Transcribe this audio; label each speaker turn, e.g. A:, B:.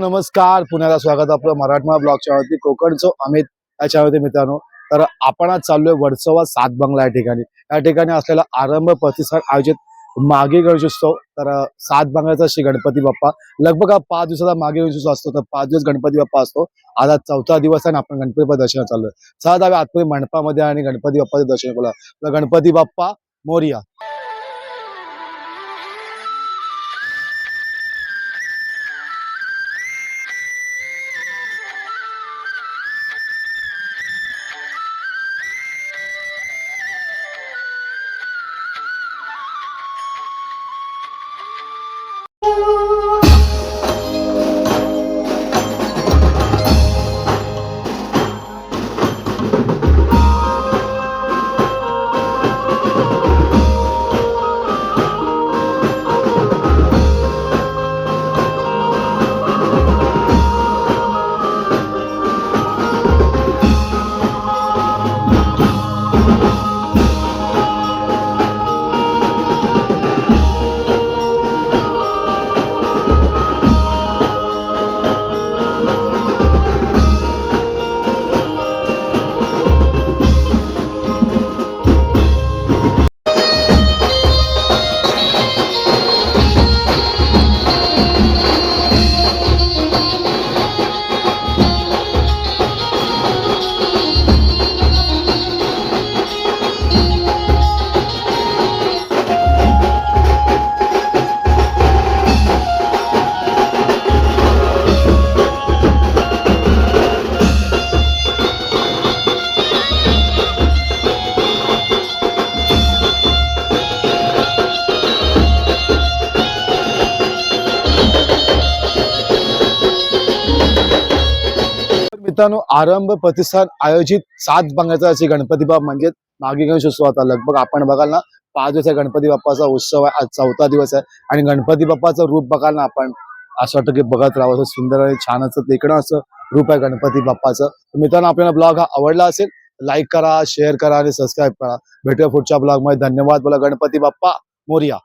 A: नमस्कार. पुण्याला स्वागत आपलं मराठमा ब्लॉकच्या वरती कोकणचो अमित याच्यावरती मित्रांनो. तर आपण आज चाललोय वडसवा सात बंगला या ठिकाणी. या ठिकाणी असलेला आरंभ प्रतिसाद आयोजित मागे गणेशोत्सव तर सात बंगल्याचा श्री गणपती बाप्पा. लगभग हा पाच दिवसाचा मागे गणेशोत्सव असतो. तर पाच दिवस गणपती बाप्पा असतो. आज चौथा दिवस आहे आणि आपण गणपती बाप्पा दर्शन चाललोय. सहज आम्ही आतमध्ये मंडपामध्ये आणि गणपती बाप्पाचं दर्शन केलं तर गणपती बाप्पा मोरिया. मित्रांनो आरंभ प्रतिष्ठान आयोजित सात बंगाचा श्री गणपती बाप्पा म्हणजे मागे गणेशोत्सव आता लगभग आपण बघाल ना पाच दिवस गणपती बाप्पाचा उत्सव आहे आज चौथा दिवस आहे. आणि गणपती बाप्पाचं रूप बघाल ना आपण असं वाटतं की बघत राहावं असं सुंदर आणि छान असं तिकडं असं रूप आहे गणपती बाप्पाचं. तर मित्रांनो आपल्याला ब्लॉग हा आवडला असेल लाईक करा शेअर करा आणि सबस्क्राईब करा. भेटूया पुढच्या ब्लॉगमध्ये धन्यवाद बोला गणपती बाप्पा. मोरिया.